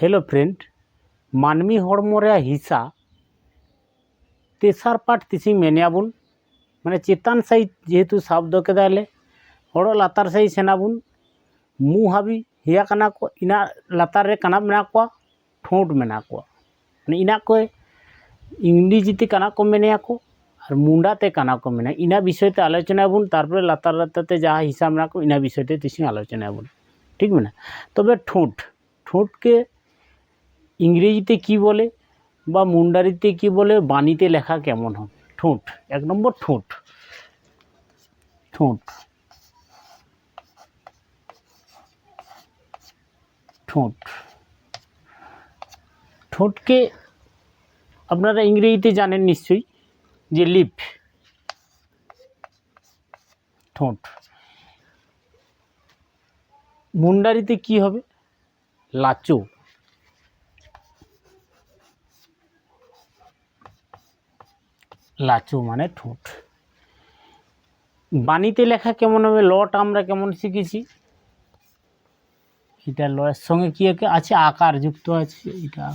Hello friend ᱢᱟᱹᱱᱢᱤ ᱦᱚᱲᱢᱚ ᱨᱮᱭᱟᱜ ᱦᱤᱸᱥᱟ ᱛᱮᱥᱟᱨ ᱯᱟᱴ ᱛᱤᱥᱤᱧ ᱢᱮᱱᱮᱜᱼᱟᱵᱚᱱ ᱢᱟᱱᱮ ᱪᱮᱛᱟᱱ ᱥᱟᱭᱤᱡ ᱡᱮᱦᱮᱛᱩ ᱥᱟᱵ ᱫᱚ ᱠᱮᱫᱟᱞᱮ ᱦᱚᱲ ᱞᱟᱛᱟᱨ ᱥᱟᱭᱤᱡ ᱥᱮᱱᱟᱵᱚᱱ ᱢᱩ ᱦᱟᱹᱵᱤ ᱦᱮᱭᱟ ᱠᱟᱱᱟ ᱠᱚ ᱤᱱᱟ ᱞᱟᱛᱟᱨ ᱨᱮ ᱠᱟᱱᱟ ᱢᱮᱱᱟᱜ ᱠᱚᱣᱟ ঠোঁট মেনা কোয়া মানে ইনাকে ইংরেজিতে কানা কো মেনে আকো আর মুন্ডাতে কানা কো মেনে ইনা বিষয়তে আলোচনা আবুন তারপরে লাতার লাতাতে যা হিসাব মেনা কো ইনা বিষয়তে তিসিং আলোচনা আবুন ঠিক মেনা তবে ঠোঁট ঠোঁটকে ইংরেজিতে কি বলে বা মুন্ডারিতে কি বলে, বাণীতে লেখা কেমন হবে ঠোঁট, এক নম্বর ঠোঁট। ঠোঁট। ঠোঁট। ঠোঁটকে আপনারা ইংরেজিতে জানেন নিশ্চয়ই যে লিপ। ঠোঁট। মুন্ডারিতে কি হবে? লাচো। লাচো মানে ঠোঁট। বাণীতে লেখা কেমন হবে? লট আমরা কেমন শিখেছি? এটা লয়ের সঙ্গে কি আছে আকার যুক্ত আছে, এটা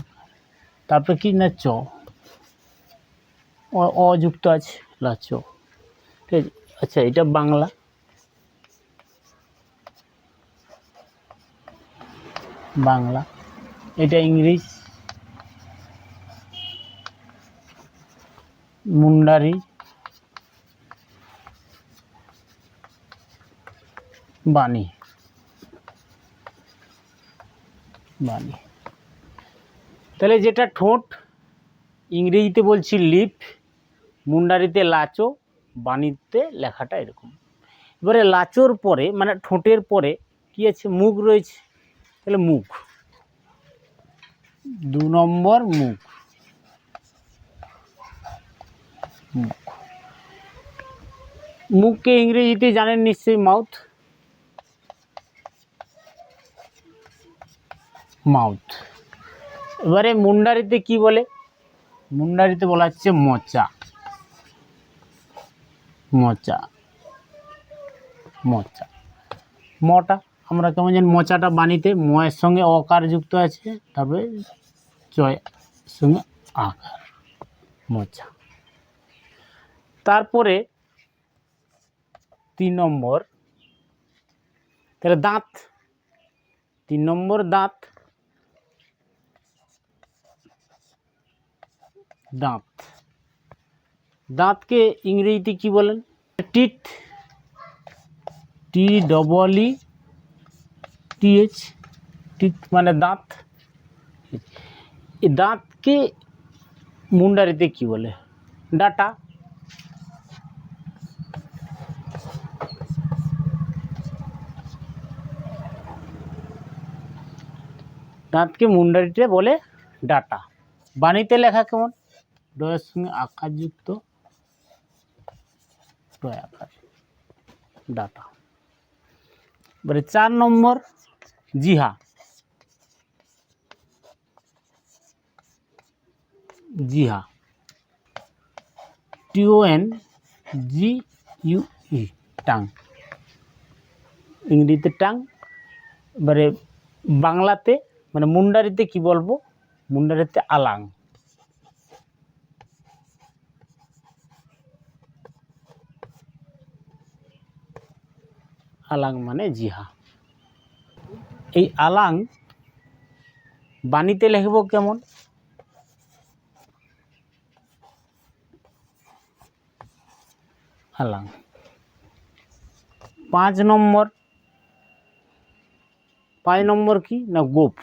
তারপরে কি না চ? অযুক্ত আছে লাচ ঠিক আছে? আচ্ছা এটা বাংলা। বাংলা। এটা ইংলিশ মুন্ডারি, বাণী। বাণী। তাহলে যেটা ঠোঁট, ইংরেজিতে বলছি লিপ, মুন্ডারিতে লাচো, বাণীতে লেখাটা এরকম। এবারে লাচোর পরে মানে ঠোঁটের পরে কি আছে? মুখ রয়েছে। তাহলে মুখ। দু নম্বর মুখ। মুখ। মুখকে ইংরেজিতে জানেন নিশ্চয়ই মাউথ? মাউথ। এবারে মুন্ডারিতে কি বলে? মুন্ডারিতে বলা হচ্ছে মোচা। মোচা। মোচা। মটা। আমরা কেমন জানি মোচাটা বাণীতে ময়ের সঙ্গে অকার যুক্ত আছে তারপরে জয় সঙ্গে আকার। মোচা। তারপরে তিন নম্বর, তাহলে দাঁত, তিন নম্বর দাঁত দাঁত। দাঁতকে ইংরেজিতে কি বলেন? Teeth T double E T H teeth মানে দাঁত। এই দাঁতকে মুন্ডারিতে কি বলে? ডাটা। দাঁতকে মুন্ডারিতে বলে ডাটা। বাণীতে লেখা কেমন? ডয়ের সঙ্গে আকার যুক্ত ডয় আকার। ডাটা। এবারে চার নম্বর, জিহা। জিহা। T O N G U E tongue. ইংরেজিতে টাং। এবারে বাংলাতে মানে মুন্ডারিতে কি বলব? মুন্ডারিতে আলাং। আলাং মানে জিহা। এই আলাং বাণীতে লিখব কেমন? আলাং। পাঁচ নম্বর পাঁচ নম্বর কি না গোপ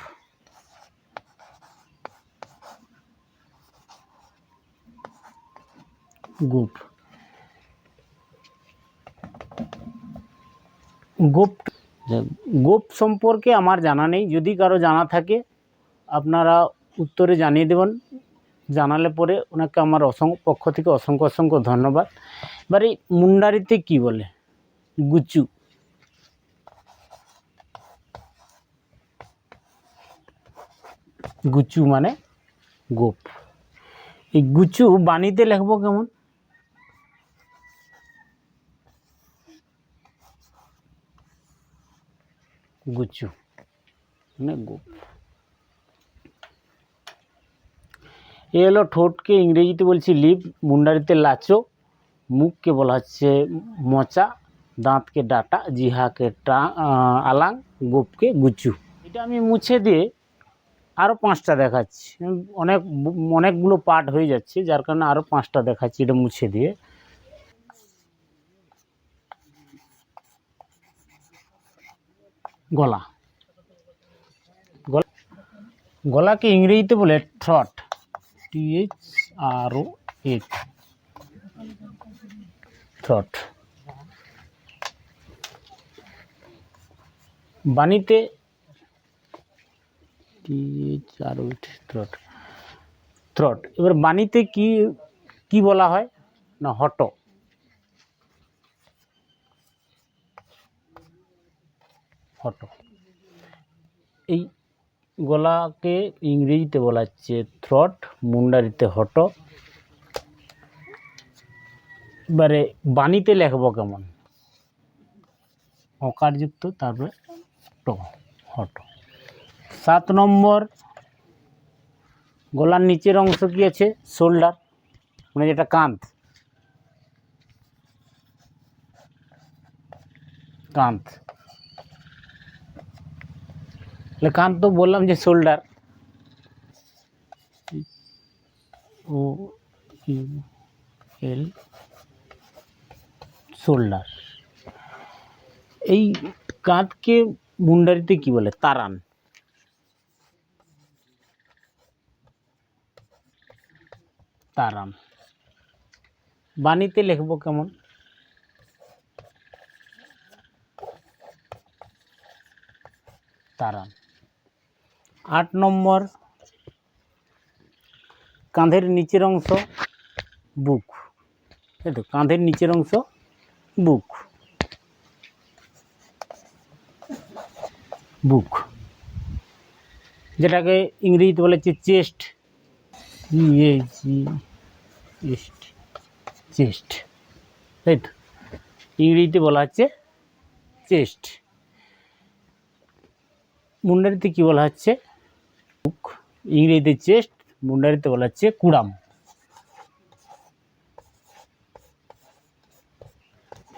গোপ গোপ গোপ সম্পর্কে আমার জানা নেই। যদি কারও জানা থাকে, আপনারা উত্তরে জানিয়ে দেবেন। জানালে পরে ওনাকে আমার অসংখ্য পক্ষ থেকে অসংখ্য অসংখ্য ধন্যবাদ। এবারে মুন্ডারিতে কি বলে? গুচু গুচু মানে গোপ। এই গুচু বাণীতে লিখব কেমন? গুচু মানে গোপ। এ হলো ঠোঁটকে ইংরেজিতে বলছি লিপ, মুন্ডারিতে লাচো, মুখকে বলা হচ্ছে মোচা, দাঁতকে ডাটা, জিহাকে টা আলাং, গোপকে গুচু এটা আমি মুছে দিয়ে আরও পাঁচটা দেখাচ্ছি। অনেক, অনেকগুলো পার্ট হয়ে যাচ্ছে, যার কারণে আরও পাঁচটা দেখাচ্ছি, এটা মুছে দিয়ে। গলা। গলা গলাকে ইংরেজিতে বলে throat T H R O throat বাণীতে T H R O throat throat এবার বাণীতে কি কি বলা হয়? না, হট। হট এই গলাকে ইংরেজিতে বলা হচ্ছে থ্রট মুন্ডারিতে হটো। এবারে বাণীতে লেখবো কেমন? অকারযুক্ত, তারপরে ট, হট। সাত নম্বর, গলার নিচের অংশ কি আছে? শোল্ডার মানে যেটা কাঁধ। কাঁধ। কাঁধ তো বললাম যে শোল্ডার। ও এল, শোল্ডার। এই কাঁধকে মুন্ডারিতে কি বলে? তারান। তারান। বাণীতে লিখব কেমন? তারান। আট নম্বর, কাঁধের নিচের অংশ, বুক। এই তো কাঁধের নিচের অংশ, বুক। বুক। যেটাকে ইংরেজিতে বলা হচ্ছে চেস্ট। Chest chest. তাই তো? ইংরেজিতে বলা হচ্ছে চেস্ট। মুন্ডারিতে কি বলা হচ্ছে? ইংরেজিতে চেস্ট, মুন্ডারিতে বলা হচ্ছে কুড়াম।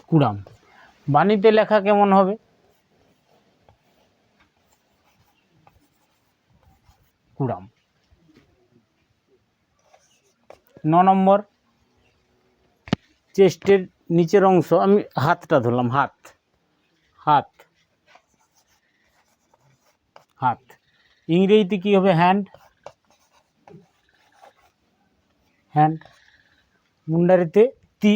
কুড়াম। বাণীতে লেখা কেমন হবে? কুড়াম। ন নম্বর। চেস্টের নিচের অংশ, আমি হাতটা ধরলাম, হাত। হাত। হাত। ইংরেজিতে কি হবে হ্যান্ড হ্যান্ড মুন্ডারিতে তি।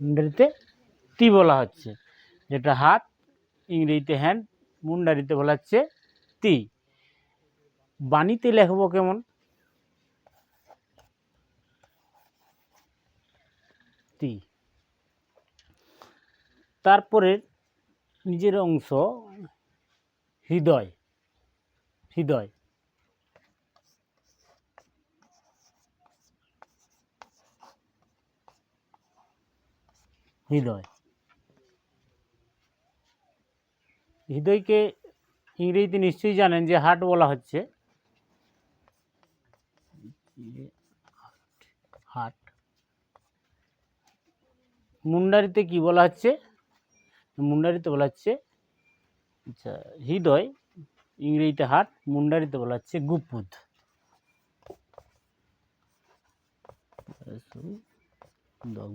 মুন্ডারিতে তি বলা হচ্ছে। যেটা হাত, ইংরেজিতে হ্যান্ড মুন্ডারিতে বলা হচ্ছে তি। বাণীতে লেখবো কেমন? তি। তারপরে নিজের অংশ হৃদয় হৃদয়। হৃদয়। হৃদয়কে ইংরেজিতে নিশ্চয়ই জানেন যে হার্ট বলা হচ্ছে। হার্ট। মুন্ডারিতে কি বলা হচ্ছে? মুন্ডারিতে বলা হচ্ছে আচ্ছা হৃদয়, ইংরেজিতে হার্ট মুন্ডারিতে বলা হচ্ছে গুপুদ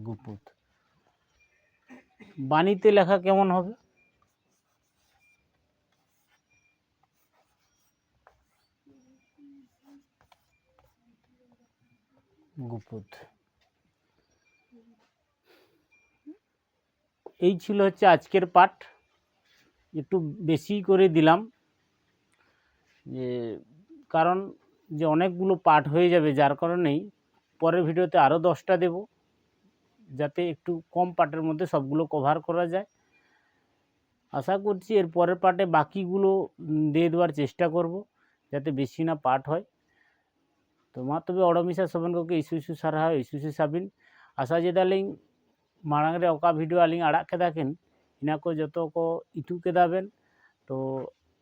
গুপুদ বাণীতে লেখা কেমন হবে? গুপুদ এই ছিল হচ্ছে আজকের পাঠ। একটু বেশি করে দিলাম। যে, কারণ যে অনেকগুলো পার্ট হয়ে যাবে যার কারণেই পরের ভিডিওতে আরও দশটা দেব, যাতে একটু কম পার্টের মধ্যে সবগুলো কভার করা যায়। আশা করছি এর পরের পার্টে বাকিগুলো দিয়ে দেওয়ার চেষ্টা করব, যাতে বেশি না পার্ট হয়। তো মা, তবে অড়মিশা সবনকে ইস্যু ইস্যু সারা হয় ইস্যু ইস্যু সাবিন, আশা যে দালিং মাড়াংরে অকা ভিডিও আলিং আড়াকে থাকেন। ᱤᱱᱟᱹ ᱠᱚ ᱡᱚᱛᱚ ᱠᱚ ᱤᱛᱩ ᱠᱮᱫᱟ ᱛᱚ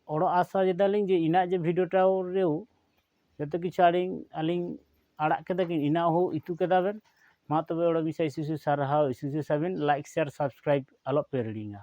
ᱚᱲᱚᱜ ᱟᱥᱟ ᱭᱮᱫᱟᱞᱤᱧ ᱡᱮ ᱤᱧᱟᱹᱜ ᱡᱮ ᱵᱷᱤᱰᱭᱳ ᱴᱟᱣ ᱨᱮᱣ ᱡᱚᱛᱚ ᱠᱤᱪᱷᱩ ᱟᱹᱞᱤᱧ ᱟᱹᱞᱤᱧ ᱟᱲᱟᱜ ᱠᱮᱫᱟ ᱠᱤᱱ ᱤᱱᱟᱹ ᱦᱚᱸ ᱤᱛᱩ ᱠᱮᱫᱟ ᱵᱮᱱ ᱢᱟ ᱛᱚᱵᱮ ᱚᱲᱟᱜ ᱵᱤᱥᱚᱭ ᱥᱤᱥᱩ ᱥᱟᱨᱦᱟᱣ ᱥᱤᱥᱩ ᱥᱟᱵᱤᱱ ᱞᱟᱭᱤᱠ ᱥᱮᱭᱟᱨ ᱥᱟᱵᱥᱠᱨᱟᱭᱤᱵ ᱟᱞᱚᱯᱮ ᱦᱤᱲᱤᱧᱟ